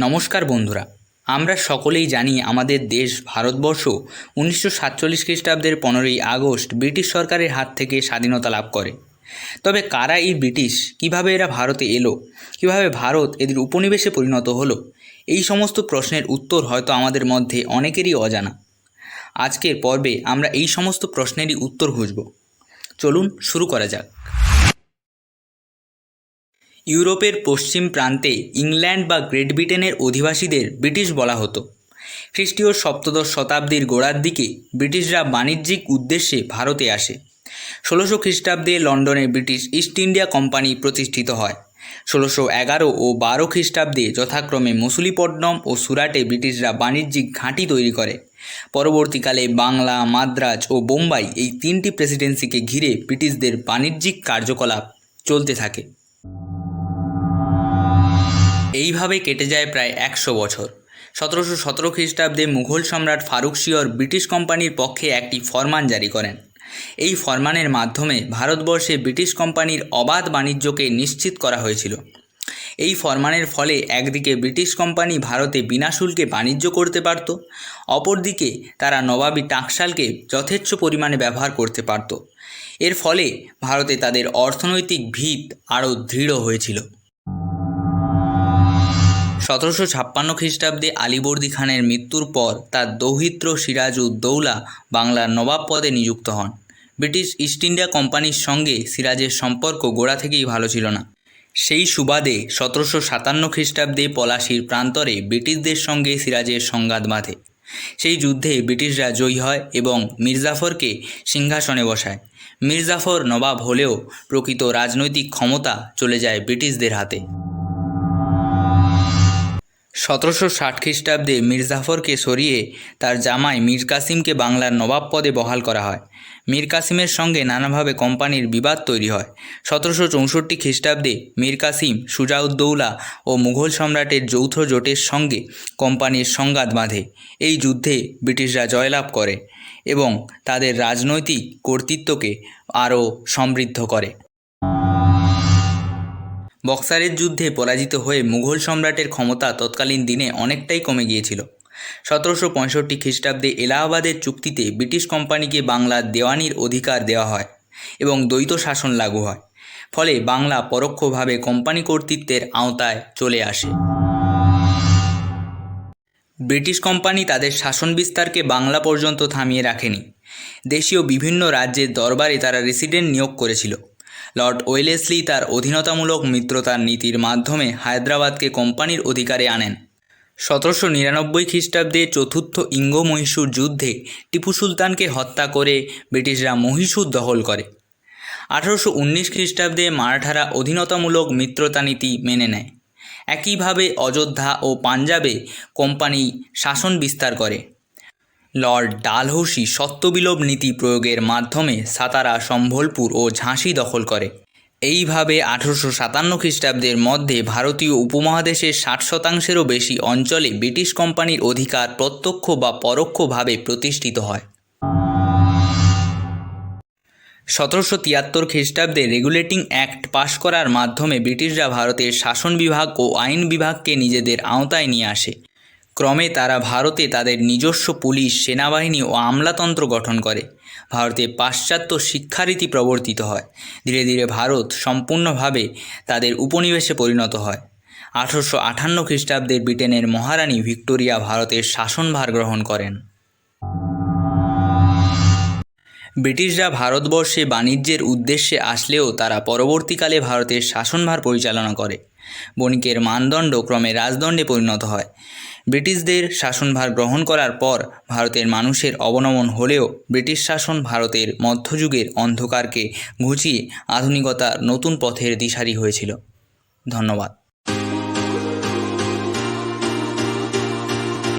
নমস্কার বন্ধুরা, আমরা সকলেই জানি আমাদের দেশ ভারতবর্ষ উনিশশো সাতচল্লিশ খ্রিস্টাব্দের পনেরোই আগস্ট ব্রিটিশ সরকারের হাত থেকে স্বাধীনতা লাভ করে। তবে কারা এই ব্রিটিশ? কীভাবে এরা ভারতে এলো? কীভাবে ভারত এদের উপনিবেশে পরিণত হলো? এই সমস্ত প্রশ্নের উত্তর হয়তো আমাদের মধ্যে অনেকেরই অজানা। আজকের পর্বে আমরা এই সমস্ত প্রশ্নেরই উত্তর খুঁজব। চলুন শুরু করা যাক। ইউরোপের পশ্চিম প্রান্তে ইংল্যান্ড বা গ্রেট ব্রিটেনের অধিবাসীদের ব্রিটিশ বলা হতো। খ্রিস্টীয় সপ্তদশ শতাব্দীর গোড়ার দিকে ব্রিটিশরা বাণিজ্যিক উদ্দেশ্যে ভারতে আসে। ষোলোশো খ্রিস্টাব্দে লন্ডনে ব্রিটিশ ইস্ট ইন্ডিয়া কোম্পানি প্রতিষ্ঠিত হয়। ষোলোশো এগারো ও বারো খ্রিস্টাব্দে যথাক্রমে মসুলিপট্টনম ও সুরাটে ব্রিটিশরা বাণিজ্যিক ঘাঁটি তৈরি করে। পরবর্তীকালে বাংলা, মাদ্রাজ ও বোম্বাই এই তিনটি প্রেসিডেন্সিকে ঘিরে ব্রিটিশদের বাণিজ্যিক কার্যকলাপ চলতে থাকে। এইভাবে কেটে যায় প্রায় একশো বছর। সতেরোশো সতেরো খ্রিস্টাব্দে মুঘল সম্রাট ফারুক শিয়র ব্রিটিশ কোম্পানির পক্ষে একটি ফরমান জারি করেন। এই ফরমানের মাধ্যমে ভারতবর্ষে ব্রিটিশ কোম্পানির অবাধ বাণিজ্যকে নিশ্চিত করা হয়েছিল। এই ফরমানের ফলে একদিকে ব্রিটিশ কোম্পানি ভারতে বিনা শুল্কে বাণিজ্য করতে পারত, অপরদিকে তারা নবাবী টাকশালকে যথেচ্ছ পরিমাণে ব্যবহার করতে পারত। এর ফলে ভারতে তাদের অর্থনৈতিক ভিত আরও দৃঢ় হয়েছিল। সতেরোশো ছাপ্পান্ন খ্রিস্টাব্দে আলিবর্দী খানের মৃত্যুর পর তার দৌহিত্র সিরাজউদ্দৌলা বাংলার নবাব পদে নিযুক্ত হন। ব্রিটিশ ইস্ট ইন্ডিয়া কোম্পানির সঙ্গে সিরাজের সম্পর্ক গোড়া থেকেই ভালো ছিল না। সেই সুবাদে সতেরোশো সাতান্ন খ্রিস্টাব্দে পলাশির প্রান্তরে ব্রিটিশদের সঙ্গে সিরাজের সংঘাত বাঁধে। সেই যুদ্ধে ব্রিটিশরা জয়ী হয় এবং মির্জাফরকে সিংহাসনে বসায়। মির্জাফর নবাব হলেও প্রকৃত রাজনৈতিক ক্ষমতা চলে যায় ব্রিটিশদের হাতে। সতেরোশো ষাট খ্রিস্টাব্দে মির্জাফরকে সরিয়ে তার জামাই মীর কাসিমকে বাংলার নবাব পদে বহাল করা হয়। মীর কাসিমের সঙ্গে নানাভাবে কোম্পানির বিবাদ তৈরি হয়। সতেরোশো চৌষট্টি খ্রিস্টাব্দে মীর কাসিম সুজাউদ্দৌলা ও মুঘল সম্রাটের যৌথ জোটের সঙ্গে কোম্পানির সংঘাত বাঁধে। এই যুদ্ধে ব্রিটিশরা জয়লাভ করে এবং তাদের রাজনৈতিক কর্তৃত্বকে আরও সমৃদ্ধ করে। বক্সারের যুদ্ধে পরাজিত হয়ে মুঘল সম্রাটের ক্ষমতা তৎকালীন দিনে অনেকটাই কমে গিয়েছিল। সতেরোশো পঁয়ষট্টি খ্রিস্টাব্দে এলাহাবাদের চুক্তিতে ব্রিটিশ কোম্পানিকে বাংলার দেওয়ানির অধিকার দেওয়া হয় এবং দ্বৈত শাসন লাগু হয়, ফলে বাংলা পরোক্ষভাবে কোম্পানি কর্তৃত্বের আওতায় চলে আসে। ব্রিটিশ কোম্পানি তাদের শাসন বিস্তারকে বাংলা পর্যন্ত থামিয়ে রাখেনি। দেশীয় বিভিন্ন রাজ্যের দরবারে তারা রেসিডেন্ট নিয়োগ করেছিল। লর্ড ওয়েলেসলি তার অধীনতামূলক মিত্রতার নীতির মাধ্যমে হায়দ্রাবাদকে কোম্পানির অধিকারে আনেন। সতেরোশো নিরানব্বই খ্রিস্টাব্দে চতুর্থ ইঙ্গ মহীশূর যুদ্ধে টিপু সুলতানকে হত্যা করে ব্রিটিশরা মহীশূর দখল করে। আঠারোশো উনিশ খ্রিস্টাব্দে মারাঠারা অধীনতামূলক মিত্রতা নীতি মেনে নেয়। একইভাবে অযোধ্যা ও পাঞ্জাবে কোম্পানি শাসন বিস্তার করে। লর্ড ডালহৌসি সত্যবিলোপ নীতি প্রয়োগের মাধ্যমে সাতারা সম্বলপুর ও ঝাঁসি দখল করে। এইভাবে আঠারোশো সাতান্ন খ্রিস্টাব্দের মধ্যে ভারতীয় উপমহাদেশের ষাট শতাংশেরও বেশি অঞ্চলে ব্রিটিশ কোম্পানির অধিকার প্রত্যক্ষ বা পরোক্ষভাবে প্রতিষ্ঠিত হয়। সতেরোশো তিয়াত্তর খ্রিস্টাব্দে রেগুলেটিং অ্যাক্ট পাশ করার মাধ্যমে ব্রিটিশরা ভারতের শাসন বিভাগ ও আইন বিভাগকে নিজেদের আওতায় নিয়ে আসে। ক্রমে তারা ভারতে তাদের নিজস্ব পুলিশ, সেনাবাহিনী ও আমলাতন্ত্র গঠন করে। ভারতে পাশ্চাত্য শিক্ষারীতি প্রবর্তিত হয়। ধীরে ধীরে ভারত সম্পূর্ণভাবে তাদের উপনিবেশে পরিণত হয়। আঠারোশো আটান্ন খ্রিস্টাব্দে ব্রিটেনের মহারানী ভিক্টোরিয়া ভারতের শাসনভার গ্রহণ করেন। ব্রিটিশরা ভারতবর্ষে বাণিজ্যের উদ্দেশ্যে আসলেও তারা পরবর্তীকালে ভারতের শাসনভার পরিচালনা করে। বণিকের মানদণ্ড ক্রমে রাজদণ্ডে পরিণত হয়। ব্রিটিশদের শাসনভার গ্রহণ করার পর ভারতের মানুষের অবনমন হলেও ব্রিটিশ শাসন ভারতের মধ্যযুগের অন্ধকারকে ঘুচিয়ে আধুনিকতার নতুন পথের দিশারি হয়েছিল। ধন্যবাদ।